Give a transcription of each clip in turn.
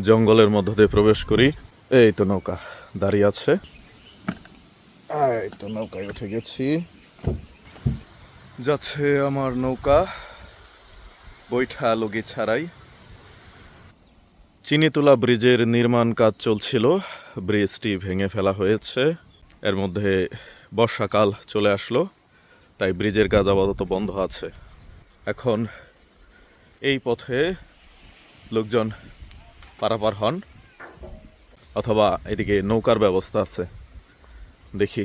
জঙ্গলের মধ্য দিয়ে প্রবেশ করি। এই তো নৌকা দাঁড়িয়ে আছে। এই তো নৌকায় উঠে গেছি। যাচ্ছে আমার নৌকা। বৈঠা লগি ছাড়াই। চিনিতলা ব্রিজের নির্মাণ কাজ চলছিল। ব্রিজটি ভেঙে ফেলা হয়েছে। এর মধ্যে বর্ষাকাল চলে আসলো, তাই ব্রিজের কাজ আপাতত বন্ধ আছে। এখন এই পথে লোকজন পারাপার হন, অথবা এদিকে নৌকার ব্যবস্থা আছে। দেখি,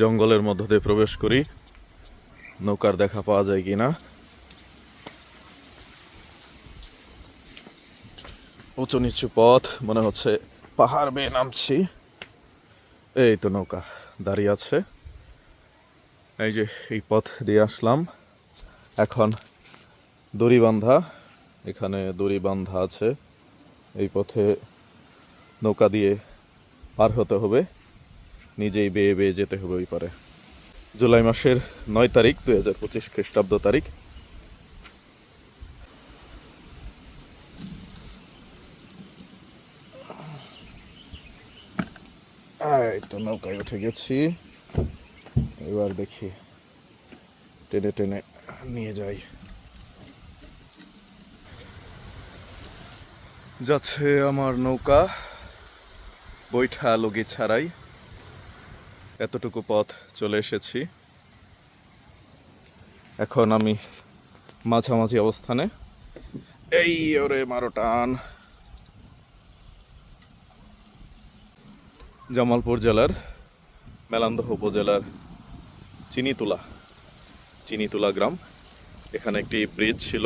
জঙ্গলের মধ্য দিয়ে প্রবেশ করি, নৌকার দেখা পাওয়া যায় কি না উঁচু নিচু পথ, মনে হচ্ছে পাহাড় বেয়ে নামছি। এই তো নৌকা দাঁড়িয়ে আছে। এই যে এই পথ দিয়ে আসলাম। এখন দড়ি বান্ধা এখানে দড়ি বান্ধা আছে। এই পথে নৌকা দিয়ে পার হতে হবে। নিজেই বেয়ে বেয়ে যেতে হবে ওই পারে। জুলাই মাসের নয় তারিখ, দুই হাজার পঁচিশ খ্রিস্টাব্দ তারিখ। এই তো নৌকায় উঠে গেছি। এবার দেখি টেনে টেনে নিয়ে যাই। যাচ্ছে আমার নৌকা। বৈঠা লগি ছাড়াই এতটুকু পথ চলে এসেছি। এখন আমি মাঝামাঝি অবস্থানে। এই ওরে মারো টান। জামালপুর জেলার, মেলান্দহ উপজেলার চিনিতুলা চিনিতুলা গ্রাম। এখানে একটি ব্রিজ ছিল।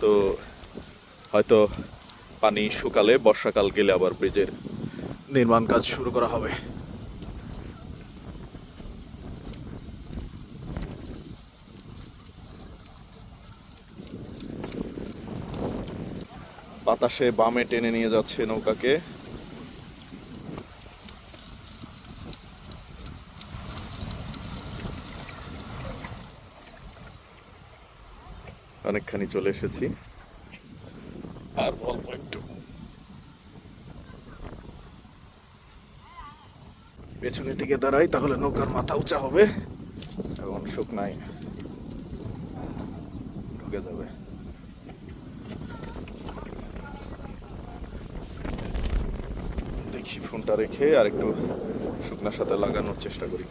তো হয়তো পানি শুকালে বর্ষাকাল গেলে আবার ব্রিজের নির্মাণ কাজ শুরু করা হবে। বাতাসে বামে টেনে নিয়ে যাচ্ছে নৌকাকে। অনেকখানি চলে এসেছি আর অল্প একটু পেছনের দিকে দাঁড়াই, তাহলে নৌকার মাথা উঁচা হবে। এবং শুকনায় ঢুকে যাবে। দেখি ফোনটা রেখে আর একটু শুকনার সাথে লাগানোর চেষ্টা করি।